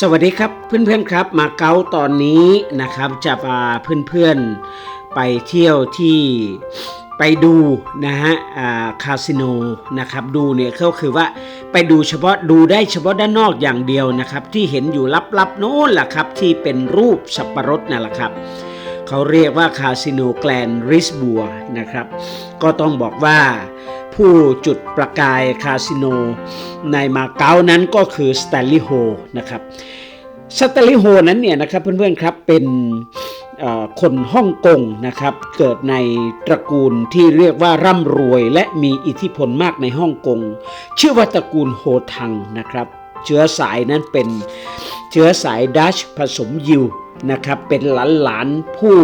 สวัสดีครับเพื่อนๆครับมาเก๊าตอนนี้นะครับจะพาเพื่อนๆไปเที่ยวที่ไปดูนะฮะคาสิโนนะครับดูเนี่ยก็คือว่าไปดูเฉพาะดูได้เฉพาะด้านนอกอย่างเดียวนะครับ ที่เห็นอยู่ลับๆโน้นแหละครับ ที่เป็นรูปสับปะรดนั่นแหละครับเขาเรียกว่าคาสิโนแกลนริสบัวนะครับ ก็ต้องบอกว่า ผู้จุดประกายคาสิโนในมาเก๊านั้นก็คือส t ต n ลี y โฮนะครับส t ต n ลี y โฮนั้นเนี่ยนะครับเพื่อนๆครับเป็นคนฮ่องกงนะครับเกิดในตระกูลที่เรียกว่าร่ำรวยและมีอิทธิพลมากในฮ่องกงชื่อว่าตระกูลโฮทังนะครับเชื้อสายนั้นเป็นเชื้อสายดัชผสมยิวนะครับเป็นหลานหลานๆผู้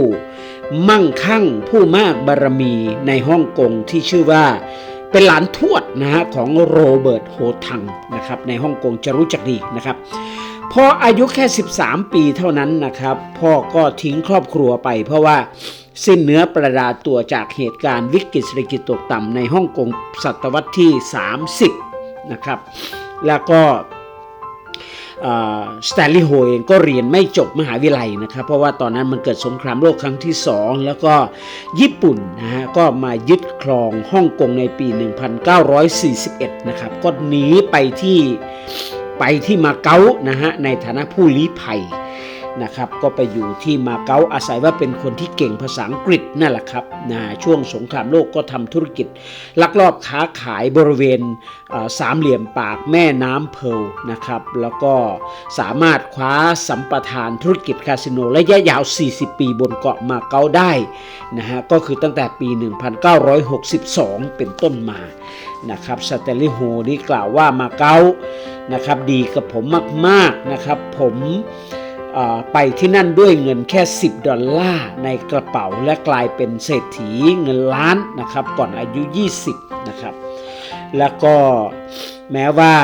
มั่งคั่งผู้มากบารมีในฮ่องกงที่ชื่อว่า เป็นหลานทวดนะฮะของโรเบิร์ตโฮทังนะครับในฮ่องกงจะรู้จักดีนะครับพออายุแค่ 13 ปีเท่านั้นนะครับ พ่อก็ทิ้งครอบครัวไป เพราะว่าสิ้นเนื้อประดาตัวจากเหตุการณ์วิกฤตเศรษฐกิจตกต่ำในฮ่องกงศตวรรษที่ 30 นะครับ แล้วก็ สแตนลีย์โฮเองก็เรียนไม่จบมหาวิทยาลัยนะครับ เพราะว่าตอนนั้นมันเกิดสงครามโลกครั้งที่ 2 แล้วก็ญี่ปุ่นนะฮะก็มายึดครองฮ่องกงในปี 1941 นะครับ ก็หนีไปที่ไปที่มาเก๊านะฮะในฐานะผู้ลี้ภัย นะครับก็ไปอยู่ที่มาเก๊าอาศัยว่าเป็นคนที่เก่งภาษาอังกฤษนั่นแหละครับนะช่วงสงครามโลกก็ทำธุรกิจ ลักลอบค้าขายบริเวณสามเหลี่ยมปากแม่น้ำเพลนะครับแล้วก็สามารถคว้าสัมปทานธุรกิจคาสิโนระยะยาว 40 ปีบนเกาะมาเก๊าได้นะฮะก็คือตั้งแต่ปี 1962 เป็นต้นมานะครับสเตลลิโฮนี่กล่าวว่ามาเก๊านะครับดีกับผมมากๆนะครับผม ไปที่นั่นด้วยเงินแค่ 10 ดอลลาร์ในกระเป๋าและกลายเป็นเศรษฐีเงินล้านนะครับก่อนอายุ 20 นะครับ แล้วก็แม้ว่า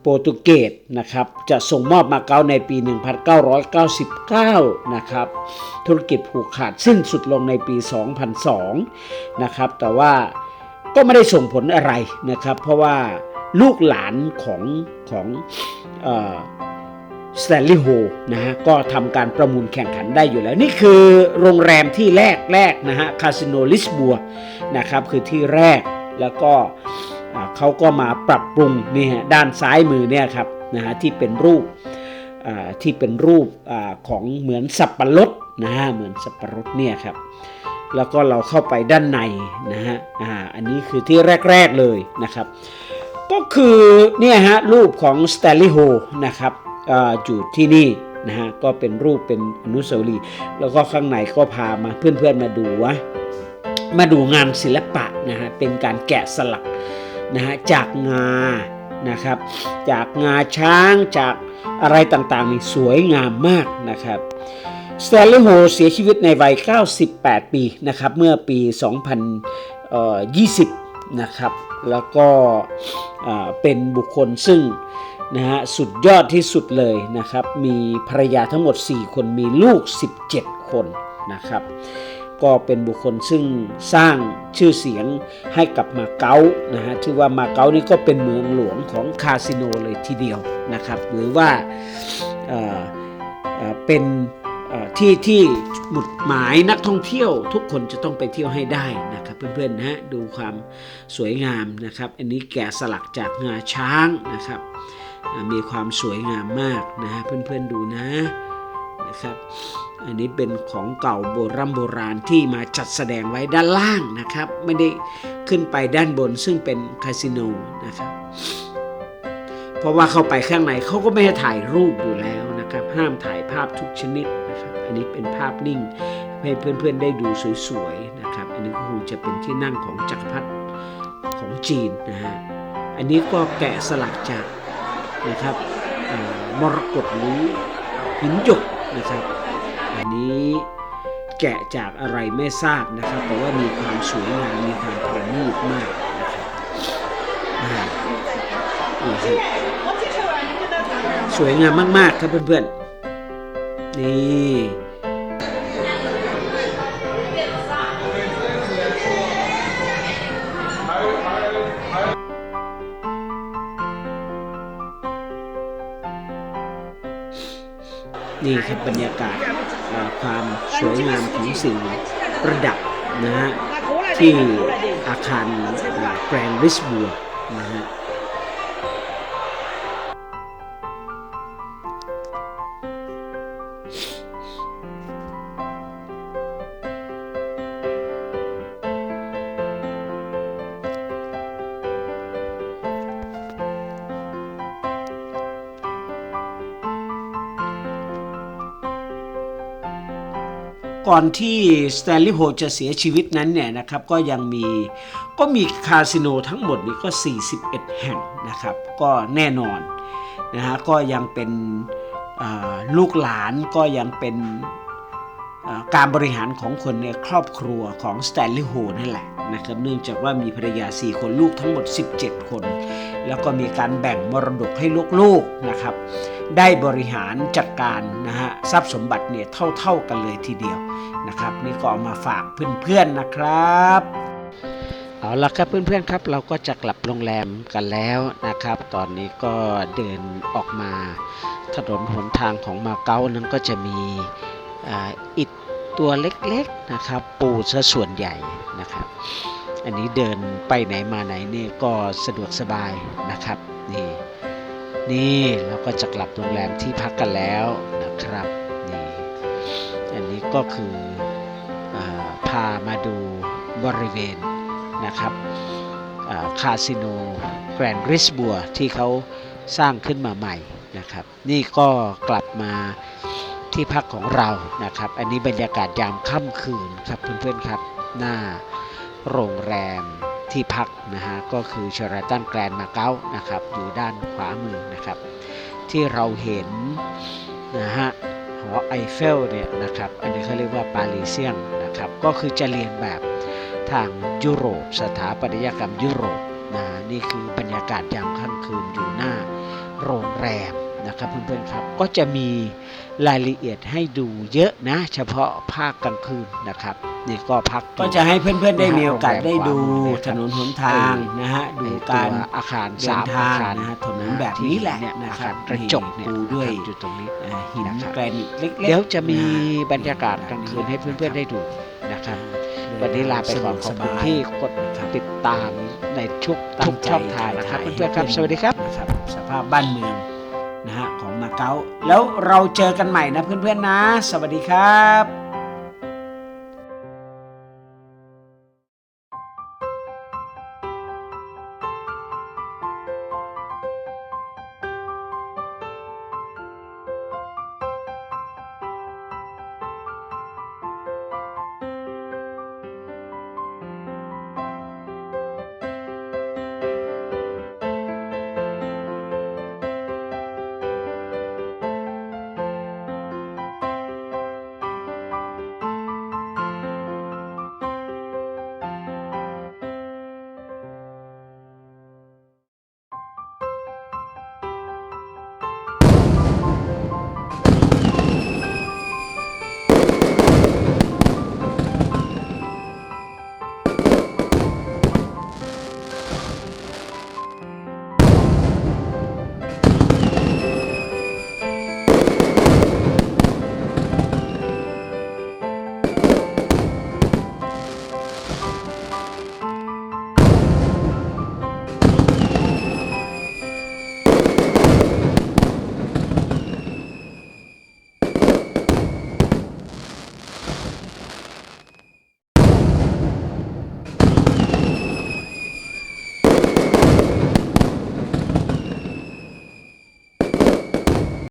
โปรตุเกสนะครับจะส่งมอบมาเก๊าในปี 1999 นะครับธุรกิจผูกขาดสิ้นสุดลงในปี 2002 นะครับแต่ว่าก็ไม่ได้ส่งผลอะไรนะครับ เพราะว่าลูกหลานของของ สแตนลีย์โฮนะฮะก็ทำการประมูลแข่งขันได้อยู่แล้ว นี่คือโรงแรมที่แรกแรกนะฮะคาสิโนลิสบัวนะครับคือที่แรกแล้วก็เขาก็มาปรับปรุงนี่ฮะด้านซ้ายมือเนี่ยครับนะฮะที่เป็นรูปที่เป็นรูปอของเหมือนสับปะรดนะฮะเหมือนสับปะรดเนี่ยครับแล้วก็เราเข้าไปด้านในนะฮะอ่าอันนี้คือที่แรก ๆ เลยนะครับ ก็คือเนี่ยฮะรูปของส t ต n ลี y โฮนะครับ อยู่ที่นี่นะฮะก็เป็นรูปเป็นอนุสาวรีย์แล้วก็ข้างในก็พามาเพื่อนๆมาดูว่ามาดูงานศิลปะนะฮะเป็นการแกะสลักนะฮะจากงานะครับ จากงาช้างจากอะไรต่างๆนี่สวยงามมากนะครับสแตนลีย์โฮเสียชีวิตในวัย 98 ปีนะครับเมื่อปี 2020 นะครับ แล้วก็เป็นบุคคลซึ่ง นะฮะสุดยอดที่สุดเลยนะครับ มีภรรยาทั้งหมด 4 คนมีลูก 17 คนนะครับ ก็เป็นบุคคลซึ่งสร้างชื่อเสียงให้กับมาเก๊านะฮะชื่อว่ามาเก๊านี่ก็เป็นเมืองหลวงของคาสิโนเลยทีเดียวนะครับ หรือว่าเอ่อเอ่อเป็นที่ที่หมุดหมายนักท่องเที่ยวทุกคนจะต้องไปเที่ยวให้ได้นะครับเพื่อนๆนะฮะดูความสวยงามนะครับ อันนี้แกะสลักจากงาช้างนะครับ มีความสวยงามมากนะฮะเพื่อนๆดูนะนะครับอันนี้เป็นของเก่าโบราณโบราณที่มาจัดแสดงไว้ด้านล่างนะครับ ไม่ได้ขึ้นไปด้านบนซึ่งเป็นคาสิโนนะครับเพราะว่าเข้าไปข้างในเขาก็ไม่ให้ถ่ายรูปอยู่แล้วนะครับ ห้ามถ่ายภาพทุกชนิดนะครับอันนี้เป็นภาพนิ่งให้เพื่อนๆได้ดูสวยๆนะครับอันนี้ก็คงจะเป็นที่นั่งของจักรพรรดิของจีนนะฮะอันนี้ก็แกะสลักจาก นะครับมรกตนี้หินหยกนะครับ อันนี้แกะจากอะไรไม่ทราบนะครับ แต่ว่ามีความสวยงามมีความประณีตมากนะครับอ่านี่ครับสวยงามมาก ๆ ครับเพื่อนๆนี่ นี่ครับบรรยากาศความสวยงามของสิ่งประดับนะฮะที่อาคารแกรนด์ริสบัวนะฮะ ก่อนที่สแตนลีย์โฮจะเสียชีวิตนั้นเนี่ยนะครับก็ยังมีก็มีคาสิโนทั้งหมดนี่ก็ 41 แห่งนะครับ ก็แน่นอนนะฮะก็ยังเป็นลูกหลานก็ยังเป็นการบริหารของคนในครอบครัวของสแตนลีย์โฮนั่นแหละ นะครับเนื่องจากว่ามีภรรยา 4 คนลูกทั้งหมด 17 คน แล้วก็มีการแบ่งมรดกให้ลูกๆนะครับ ได้บริหารจัดการนะฮะทรัพย์สมบัติเนี่ยเท่าๆกันเลยทีเดียวนะครับ นี่ก็เอามาฝากเพื่อนๆนะครับเอาละครับเพื่อนๆครับเราก็จะกลับโรงแรมกันแล้วนะครับ ตอนนี้ก็เดินออกมาถนนหนทางของมาเก๊านั้นก็จะมีอิฐตัวเล็กๆนะครับ ปูซะส่วนใหญ่นะครับ อันนี้เดินไปไหนมาไหนนี่ก็สะดวกสบายนะครับนี่นี่เราก็จะกลับโรงแรมที่พักกันแล้วนะครับนี่อันนี้ก็คืออพามาดูบริเวณนะครับคาสิโนแกรนด์ริสบัวที่เขาสร้างขึ้นมาใหม่นะครับ นี่ก็กลับมาที่พักของเรานะครับ อันนี้บรรยากาศยามค่ำคืนครับเพื่อนๆครับหน้า โรงแรมที่พักนะฮะก็คือเชอราตันแกรนด์มาเก๊านะครับอยู่ด้านขวามือนะครับ ที่เราเห็นนะฮะหอไอเฟลเนี่ยนะครับอันนี้เขาเรียกว่าปารีเซียนนะครับก็คือจะเรียนแบบทางยุโรป สถาปัตยกรรมยุโรปนะนี่คือบรรยากาศยามค่ำคืนอยู่หน้าโรงแรม นะครับเพื่อนๆครับก็จะมีรายละเอียดให้ดูเยอะนะ เฉพาะภาคกลางคืนนะครับนี่ก็พักอยู่ก็จะให้เพื่อนๆได้มีโอกาสได้ดูถนนหนทางนะฮะดูไอ้การตัวอาคารเดิสานมทางอาคารนะฮะถนนแบบนี้แหละที่เยนะครับอาคารกระจกเนี่ยปูด้วยนะครับอยู่ตรงนี้อ่าหินนะครับแกรนิตเล็กๆเดี๋ยวจะมีนฮบรรยากาศกลางคืนให้เพื่อนๆได้ดูนะครับ วันนี้ลาไปก่อนขอบคุณที่กดติดตามในทุกตั้ทุงกใจช่องทางนะครับเพื่อนๆครับ สวัสดีครับนะครับสภาพบ้านเมือง นะฮะของมาเก๊าแล้วเราเจอกันใหม่นะเพื่อนๆนะ สวัสดีครับ